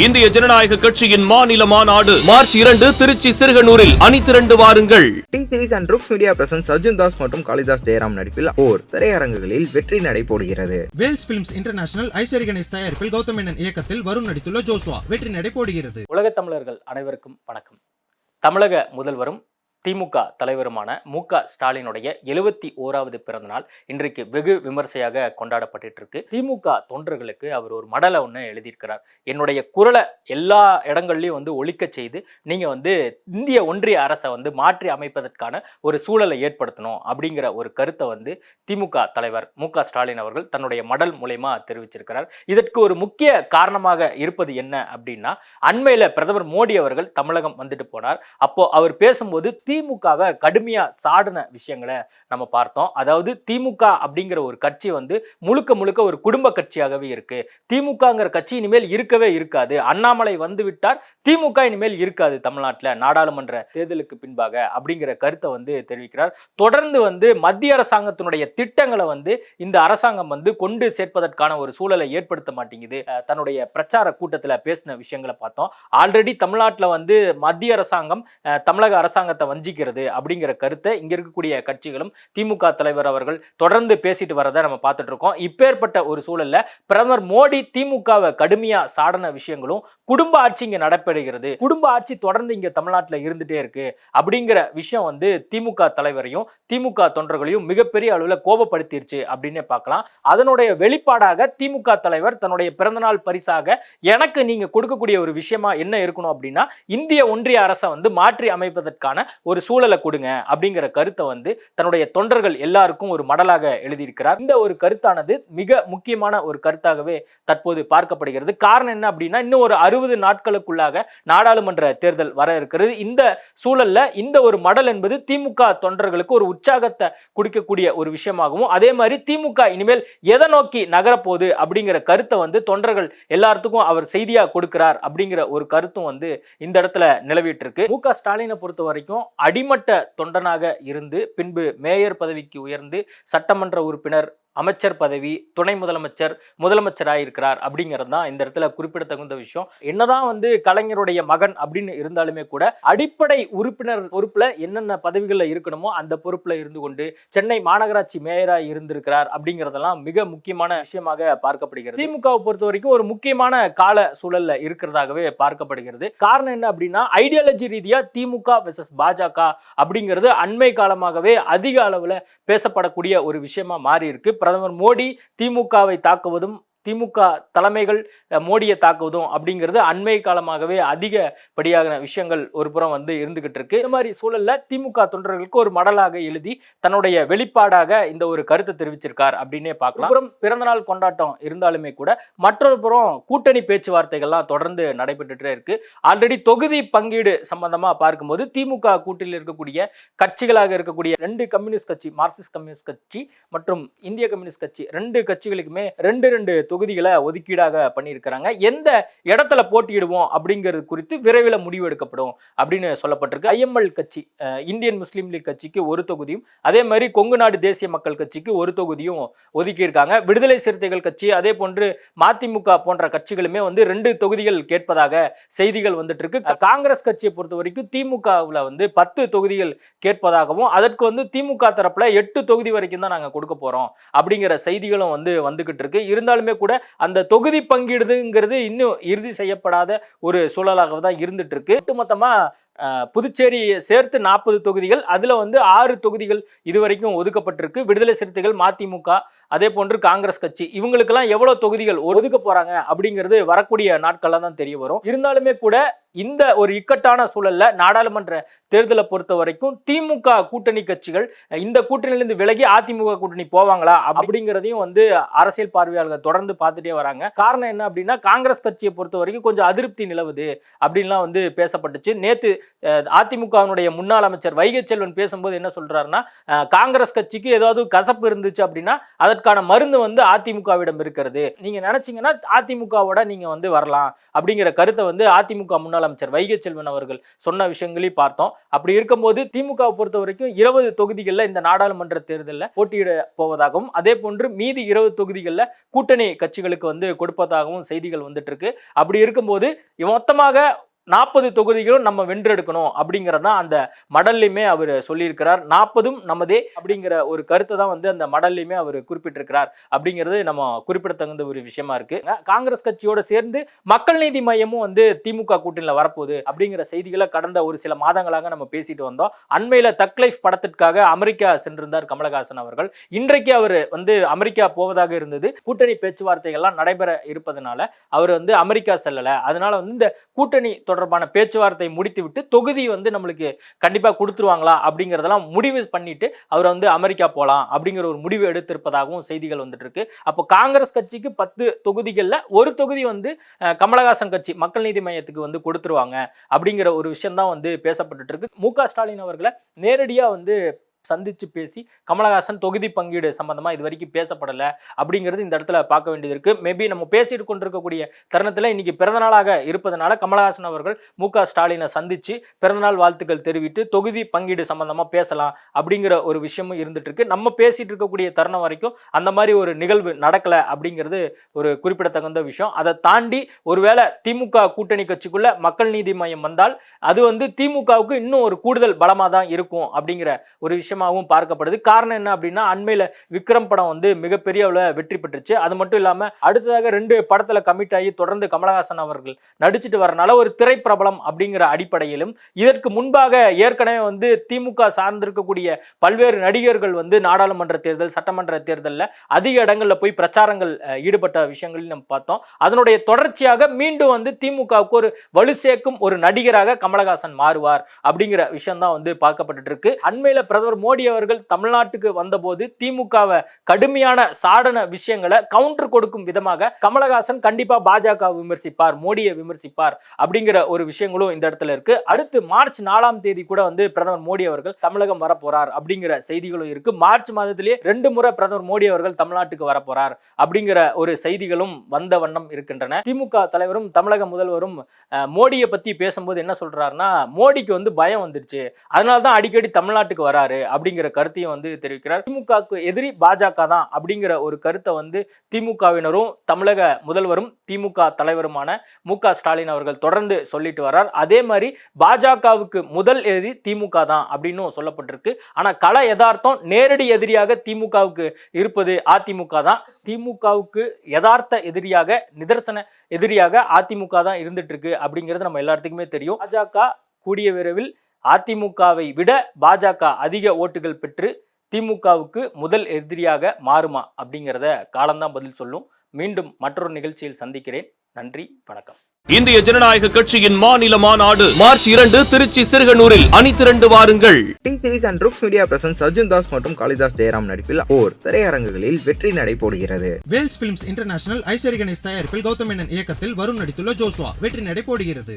இந்திய ஜனநாயக கட்சியின் மாநில மாநாடு மார்ச் இரண்டு திருச்சி சிறுகனூரில் அணிதிரண்டு வாருங்கள். T Series and Rux media presents Arjun Das மற்றும் காளிதாஸ் ஜெயராம் நடிப்பில் போர் திரையரங்குகளில் வெற்றி நடை போடுகிறது. Vels films international Ishari Ganesh தயாரிப்பில் கௌதம் மேனன் இயக்கத்தில் வருண் நடித்துள்ள ஜோஸ்வா வெற்றி நடை போடுகிறது. உலகத் தமிழர்கள் அனைவருக்கும் வணக்கம். தமிழக முதல்வரும் திமுக தலைவருமான மு க ஸ்டாலினுடைய எழுபத்தி ஓராவது பிறந்த நாள் இன்றைக்கு வெகு விமர்சையாக கொண்டாடப்பட்டு இருக்கு திமுக தொண்டர்களுக்கு அவர் ஒரு மடலை ஒன்று எழுதியிருக்கிறார். என்னுடைய குரலை எல்லா இடங்கள்லையும் வந்து ஒழிக்க செய்து நீங்கள் வந்து இந்திய ஒன்றிய அரசை வந்து மாற்றி அமைப்பதற்கான ஒரு சூழலை ஏற்படுத்தணும் அப்படிங்கிற ஒரு கருத்தை வந்து திமுக தலைவர் மு க ஸ்டாலின் அவர்கள் தன்னுடைய மடல் மூலயமா தெரிவிச்சிருக்கிறார். இதற்கு ஒரு முக்கிய காரணமாக இருப்பது என்ன அப்படின்னா அண்மையில் பிரதமர் மோடி அவர்கள் தமிழகம் வந்துட்டு போனார். அப்போ அவர் பேசும்போது திமுகவை கடுமையாக சாடின விஷயங்களை நம்ம பார்த்தோம். அதாவது திமுக அப்படிங்கிற ஒரு கட்சி வந்து முழுக்க முழுக்க ஒரு குடும்ப கட்சியாகவே இருக்கு. திமுகங்கிற கட்சி இனிமேல் இருக்கவே இருக்காது. அண்ணாமலை வந்து விட்டார் திமுக இனிமேல் இருக்காது தமிழ்நாட்டில் நாடாளுமன்ற தேர்தலுக்கு பின்பாக அப்படிங்கிற கருத்தை வந்து தெரிவிக்கிறார். தொடர்ந்து வந்து மத்திய அரசாங்கத்தினுடைய திட்டங்களை வந்து இந்த அரசாங்கம் வந்து கொண்டு சேர்ப்பதற்கான ஒரு சூழலை ஏற்படுத்த மாட்டேங்குது. தன்னுடைய பிரச்சார கூட்டத்தில் பேசின விஷயங்களை பார்த்தோம். ஆல்ரெடி தமிழ்நாட்டில் வந்து மத்திய அரசாங்கம் தமிழக அரசாங்கத்தை வந்து வஞ்சிக்கிறது அப்படிங்கிற கருத்தை இங்கே இருக்கக்கூடிய கட்சிகளும் திமுக தலைவர் அவர்கள் தொடர்ந்து பேசிட்டு வரதை நம்ம பார்த்துட்டு இருக்கோம். இப்பேற்பட்ட ஒரு சூழல்ல பிரதமர் மோடி திமுகவை கடுமையா சாடன விஷயங்களும் குடும்ப ஆட்சி இங்கே நடைபெறுகிறது. குடும்ப ஆட்சி தொடர்ந்து இங்கே தமிழ்நாட்டில் இருந்துட்டே இருக்கு அப்படிங்கிற விஷயம் வந்து திமுக தலைவரையும் திமுக தொண்டர்களையும் மிகப்பெரிய அளவில் கோபப்படுத்திருச்சு அப்படின்னு பார்க்கலாம். அதனுடைய வெளிப்பாடாக திமுக தலைவர் தன்னுடைய பிறந்தநாள் பரிசாக எனக்கு நீங்க கொடுக்கக்கூடிய ஒரு விஷயமா என்ன இருக்கணும் அப்படின்னா இந்திய ஒன்றிய அரசை வந்து மாற்றி அமைப்பதற்கான ஒரு சூழலை கொடுங்க அப்படிங்கிற கருத்தை வந்து தன்னுடைய தொண்டர்கள் எல்லாருக்கும் ஒரு மடலாக எழுதியிருக்கிறார். இந்த ஒரு கருத்தானது மிக முக்கியமான ஒரு கருத்தாகவே தற்போது பார்க்கப்படுகிறது. காரணம் என்ன அப்படின்னா இன்னும் ஒரு அறுபது நாட்களுக்குள்ளாக நாடாளுமன்ற தேர்தல் வர இருக்கிறது. இந்த சூழல்ல இந்த ஒரு மடல் என்பது திமுக தொண்டர்களுக்கு ஒரு உற்சாகத்தை கொடுக்கக்கூடிய ஒரு விஷயமாகவும் அதே மாதிரி திமுக இனிமேல் எதை நோக்கி நகரப்போகுது அப்படிங்கிற கருத்தை வந்து தொண்டர்கள் எல்லாத்துக்கும் அவர் செய்தியாக கொடுக்கிறார் அப்படிங்கிற ஒரு கருத்தும் வந்து இந்த இடத்துல நிலவிட்டு இருக்கு. மு க ஸ்டாலினை பொறுத்த வரைக்கும் அடிமட்ட தொண்டனாக இருந்து பின்பு மேயர் பதவிக்கு உயர்ந்து சட்டமன்ற உறுப்பினர் அமைச்சர் பதவி துணை முதலமைச்சர் முதலமைச்சராக இருக்கிறார் அப்படிங்கிறது தான் இந்த இடத்துல குறிப்பிடத்தகுந்த விஷயம். என்னதான் வந்து கலைஞருடைய மகன் அப்படின்னு இருந்தாலுமே கூட அடிப்படை உறுப்பினர் பொறுப்பில் என்னென்ன பதவிகளில் இருக்கணுமோ அந்த பொறுப்பில் இருந்து கொண்டு சென்னை மாநகராட்சி மேயராக இருந்திருக்கிறார் அப்படிங்கிறதெல்லாம் மிக முக்கியமான விஷயமாக பார்க்கப்படுகிறது. திமுகவை பொறுத்த வரைக்கும் ஒரு முக்கியமான கால சூழல்ல இருக்கிறதாகவே பார்க்கப்படுகிறது. காரணம் என்ன அப்படின்னா ஐடியாலஜி ரீதியாக திமுக வெர்சஸ் பாஜக அப்படிங்கிறது அண்மை காலமாகவே அதிக அளவில் பேசப்படக்கூடிய ஒரு விஷயமா மாறி இருக்கு பிரதமர் மோடி திமுகவை தாக்குவதும் திமுக தலைமைகள் மோடியை தாக்குவதும் அப்படிங்கிறது அண்மை காலமாகவே அதிகப்படியான விஷயங்கள் ஒரு புறம் வந்து இருந்துகிட்டு இருக்கு. இந்த மாதிரி சூழல்ல திமுக தொண்டர்களுக்கு ஒரு மடலாக எழுதி தன்னுடைய வெளிப்பாடாக இந்த ஒரு கருத்தை தெரிவிச்சிருக்கார் அப்படின்னே பார்க்கலாம். புறம் பிறந்தநாள் கொண்டாட்டம் இருந்தாலுமே கூட மற்றொரு புறம் கூட்டணி பேச்சுவார்த்தைகள்லாம் தொடர்ந்து நடைபெற்றுட்டே இருக்கு. ஆல்ரெடி தொகுதி பங்கீடு சம்பந்தமா பார்க்கும்போது திமுக கூட்டில் இருக்கக்கூடிய கட்சிகளாக இருக்கக்கூடிய ரெண்டு கம்யூனிஸ்ட் கட்சி மார்க்சிஸ்ட் கம்யூனிஸ்ட் கட்சி மற்றும் இந்திய கம்யூனிஸ்ட் கட்சி ரெண்டு கட்சிகளுக்குமே ரெண்டு ரெண்டு தொகுதிகளை ஒதுக்கீடாக பண்ணியிருக்கிறாங்க. எந்த இடத்துல போட்டியிடுவோம் அப்படிங்கிறது குறித்து விரைவில் முடிவு எடுக்கப்படும் அப்படின்னு சொல்லப்பட்டிருக்கு. ஐஎம்எல் கட்சி இந்தியன் முஸ்லீம் லீக் கட்சிக்கு ஒரு தொகுதியும் அதே மாதிரி கொங்கு நாடு தேசிய மக்கள் கட்சிக்கு ஒரு தொகுதியும் ஒதுக்கியிருக்காங்க. விடுதலை சிறுத்தைகள் கட்சி அதே போன்று மதிமுக போன்ற கட்சிகளுமே வந்து ரெண்டு தொகுதிகள் கேட்பதாக செய்திகள் வந்துட்டு இருக்கு காங்கிரஸ் கட்சியை பொறுத்த வரைக்கும் திமுகவில் வந்து பத்து தொகுதிகள் கேட்பதாகவும் அதற்கு வந்து திமுக தரப்புல எட்டு தொகுதி வரைக்கும் தான் நாங்கள் கொடுக்க போகிறோம் அப்படிங்கிற செய்திகளும் வந்து வந்துகிட்டு இருக்கு இருந்தாலுமே கூட அந்த தொகுதி பங்கீடுங்கிறது இன்னும் இறுதி செய்யப்படாத ஒரு சூழலாக தான் இருந்துட்டு இருக்கு ஒட்டுமொத்தமா அஹ், புதுச்சேரியை சேர்த்து நாற்பது தொகுதிகள் அதுல வந்து ஆறு தொகுதிகள் இதுவரைக்கும் ஒதுக்கப்பட்டிருக்கு. விடுதலை சிறுத்தைகள் மதிமுக அதே போன்று காங்கிரஸ் கட்சி. இவங்களுக்கெல்லாம் எவ்வளவு தொகுதிகள் ஒதுக்க போறாங்க அப்படிங்கிறது வரக்கூடிய நாட்கள்ல தான் தெரிய வரும். இருந்தாலுமே கூட இந்த ஒரு இக்கட்டான சூழல்ல நாடாளுமன்ற தேர்தலை பொறுத்த வரைக்கும் திமுக கூட்டணி கட்சிகள் இந்த கூட்டணியிலிருந்து விலகி அதிமுக கூட்டணி போவாங்களா அப்படிங்கிறதையும் வந்து அரசியல் பார்வையாளர்கள் தொடர்ந்து பார்த்துட்டே வராங்க. காரணம் என்ன அப்படின்னா காங்கிரஸ் கட்சியை பொறுத்த வரைக்கும் கொஞ்சம் அதிருப்தி நிலவுது அப்படின்லாம் வந்து பேசப்பட்டுச்சு. நேத்து அதிமுகவினுடைய முன்னாள் அமைச்சர் வைகை செல்வன் பேசும்போது என்ன சொல்றாருன்னா காங்கிரஸ் கட்சிக்கு ஏதாவது கசப்பு இருந்துச்சு அப்படின்னா அதற்கு அதற்கான மருந்து வந்து அதிமுகவிடம் இருக்கிறது. நீங்க நினைச்சீங்கன்னா அதிமுகவோட நீங்க வந்து வரலாம் அப்படிங்கிற கருத்தை வந்து அதிமுக முன்னாள் அமைச்சர் வைகை செல்வன் அவர்கள் சொன்ன விஷயங்களையும் பார்த்தோம். அப்படி இருக்கும்போது திமுகவை பொறுத்த வரைக்கும் இருபது தொகுதிகளில் இந்த நாடாளுமன்ற தேர்தலில் போட்டியிட போவதாகவும் அதே போன்று மீதி இருபது தொகுதிகளில் கூட்டணி கட்சிகளுக்கு வந்து கொடுப்பதாகவும் செய்திகள் வந்துட்டு இருக்கு. அப்படி இருக்கும்போது மொத்தமாக நாற்பது தொகுதிகளும் நம்ம வென்றெடுக்கணும் அப்படிங்கிறது தான் அந்த மடல்லையுமே அவர் சொல்லியிருக்கிறார். நாற்பதும் நமதே அப்படிங்கிற ஒரு கருத்தை தான் வந்து அந்த மடல்லையுமே அவர் குறிப்பிட்டிருக்கிறார் அப்படிங்கிறது நம்ம குறிப்பிடத்தகுந்த ஒரு விஷயமா இருக்கு. காங்கிரஸ் கட்சியோட சேர்ந்து மக்கள் நீதி மையமும் வந்து திமுக கூட்டணியில் வரப்போகுது அப்படிங்கிற செய்திகளை கடந்த ஒரு சில மாதங்களாக நம்ம பேசிட்டு வந்தோம். அண்மையில் தக் லைஃப் படத்திற்காக அமெரிக்கா சென்றிருந்தார் கமலஹாசன் அவர்கள். இன்றைக்கு அவர் வந்து அமெரிக்கா போவதாக இருந்தது. கூட்டணி பேச்சுவார்த்தைகள்லாம் நடைபெற இருப்பதனால அவர் வந்து அமெரிக்கா செல்லலை. அதனால வந்து இந்த கூட்டணி தொடர் தொடர்பான பேச்சுவார்த்தை முடித்துவிட்டு தொகுதி வந்து நம்மளுக்கு கண்டிப்பாக கொடுத்துருவாங்களா அப்படிங்கிறதெல்லாம் முடிவு பண்ணிட்டு அவர் வந்து அமெரிக்கா போகலாம் அப்படிங்கிற ஒரு முடிவு எடுத்திருப்பதாகவும் செய்திகள் வந்துட்டு இருக்கு அப்போ காங்கிரஸ் கட்சிக்கு பத்து தொகுதிகளில் ஒரு தொகுதி வந்து கமலஹாசன் கட்சி மக்கள் நீதி மையத்துக்கு வந்து கொடுத்துருவாங்க அப்படிங்கிற ஒரு விஷயம் தான் வந்து பேசப்பட்டுட்டு இருக்கு மு க ஸ்டாலின் அவர்களை நேரடியாக வந்து சந்தித்து பேசி கமலஹாசன் தொகுதி பங்கீடு சம்மந்தமாக இது வரைக்கும் பேசப்படலை அப்படிங்கிறது இந்த இடத்துல பார்க்க வேண்டியது இருக்குது மேபி நம்ம பேசிட்டு கொண்டிருக்கக்கூடிய தருணத்தில் இன்றைக்கி பிறந்தநாளாக இருப்பதனால கமலஹாசன் அவர்கள் மு க ஸ்டாலினை சந்தித்து பிறந்தநாள் வாழ்த்துக்கள் தெரிவித்து தொகுதி பங்கீடு சம்மந்தமாக பேசலாம் அப்படிங்கிற ஒரு விஷயமும் இருந்துகிட்ருக்கு நம்ம பேசிகிட்டு இருக்கக்கூடிய தருணம் வரைக்கும் அந்த மாதிரி ஒரு நிகழ்வு நடக்கலை அப்படிங்கிறது ஒரு குறிப்பிடத்தகுந்த விஷயம். அதை தாண்டி ஒருவேளை திமுக கூட்டணி கட்சிக்குள்ள மக்கள் நீதி மையம் வந்தால் அது வந்து திமுகவுக்கு இன்னும் ஒரு கூடுதல் பலமாக தான் இருக்கும் அப்படிங்கிற ஒரு விஷயம் விஷயமாகவும் பார்க்கப்படுது. காரணம் என்ன அப்படின்னா அண்மையில் விக்ரம் படம் வந்து மிகப்பெரிய அளவில் வெற்றி பெற்றுச்சு. அது மட்டும் இல்லாமல் அடுத்ததாக ரெண்டு படத்தில் கமிட் ஆகி தொடர்ந்து கமலஹாசன் அவர்கள் நடிச்சிட்டு வரனால ஒரு திரைப்பிரபலம் அப்படிங்கிற அடிப்படையிலும் இதற்கு முன்பாக ஏற்கனவே வந்து திமுக சார்ந்திருக்கக்கூடிய பல்வேறு நடிகர்கள் வந்து நாடாளுமன்ற தேர்தல் சட்டமன்ற தேர்தலில் அதிக இடங்கள்ல போய் பிரச்சாரங்கள் ஈடுபட்ட விஷயங்களையும் நம்ம பார்த்தோம். அதனுடைய தொடர்ச்சியாக மீண்டும் வந்து திமுகவுக்கு ஒரு வலு சேர்க்கும் ஒரு நடிகராக கமலஹாசன் மாறுவார் அப்படிங்கிற விஷயம் தான் வந்து பார்க்கப்பட்டு இருக்கு. அண்மையில் பிரதமர் மோடி அவர்கள் தமிழ்நாட்டுக்கு வந்தபோது திமுகவை கடுமையான சாடன விஷயங்களை கவுண்டர் கொடுக்கும் விதமாக கமலஹாசன் கண்டிப்பா பாஜக விமர்சிப்பார் மோடியை விமர்சிப்பார் அப்படிங்கிற ஒரு விஷயங்களும் இந்த இடத்துல இருக்கு. அடுத்து மார்ச் நாலாம் தேதி கூட வந்து பிரதமர் மோடி அவர்கள் தமிழகம் வரப்போறார் அப்படிங்கிற செய்திகளும் இருக்கு. மார்ச் மாதத்திலேயே ரெண்டு முறை பிரதமர் மோடி அவர்கள் தமிழ்நாட்டுக்கு வரப்போறார் அப்படிங்கிற ஒரு செய்திகளும் வந்த வண்ணம் இருக்கின்றன. திமுக தலைவரும் தமிழக முதல்வரும் மோடியை பத்தி பேசும்போது என்ன சொல்றாருன்னா மோடிக்கு வந்து பயம் வந்துருச்சு. அதனால தான் அடிக்கடி தமிழ்நாட்டுக்கு வராரு. அப்படிங்கிற கருத்தையும் வந்து தெரிவிக்கிறார். திமுகவுக்கு எதிரி பாஜக தான் அப்படிங்கிற ஒரு கருத்தை வந்து திமுகவினரும் தமிழக முதல்வரும் திமுக தலைவருமான மு க ஸ்டாலின் அவர்கள் தொடர்ந்து சொல்லிட்டு வர்றார். அதே மாதிரி பாஜகவுக்கு முதல் எதிரி திமுக தான் அப்படின்னும் சொல்லப்பட்டிருக்கு. ஆனால் கள யதார்த்தம் நேரடி எதிரியாக திமுகவுக்கு இருப்பது அதிமுக தான். திமுகவுக்கு யதார்த்த எதிரியாக நிதர்சன எதிரியாக அதிமுக தான் இருந்துட்டு இருக்கு அப்படிங்கிறது நம்ம எல்லாத்துக்குமே தெரியும். பாஜக கூடிய விரைவில் அதிமுகவை விட பாஜக அதிக ஓட்டுகள் பெற்று திமுகவுக்கு முதல் எதிரியாக மாறுமா அப்படிங்கிறத காலம்தான் பதில் சொல்லும். மீண்டும் மற்றொரு நிகழ்ச்சியில் சந்திக்கிறேன். நன்றி வணக்கம். இந்திய ஜனநாயக கட்சியின் மாநில மாநாடு மார்ச் இரண்டு திருச்சி சிறுகனூரில் அணிதிரண்டு வாருங்கள். T Series and Rux media presents Arjun Das மற்றும் காளிதாஸ் ஜெயராம் நடிப்பில் ஓர் திரையரங்குகளில் வெற்றி நடை போடுகிறது Vels films international Ishari Ganesh தயாரிப்பில் கௌதம் மேனன் இயக்கத்தில் வருண் நடித்துள்ள ஜோஸ்வா வெற்றி நடை போடுகிறது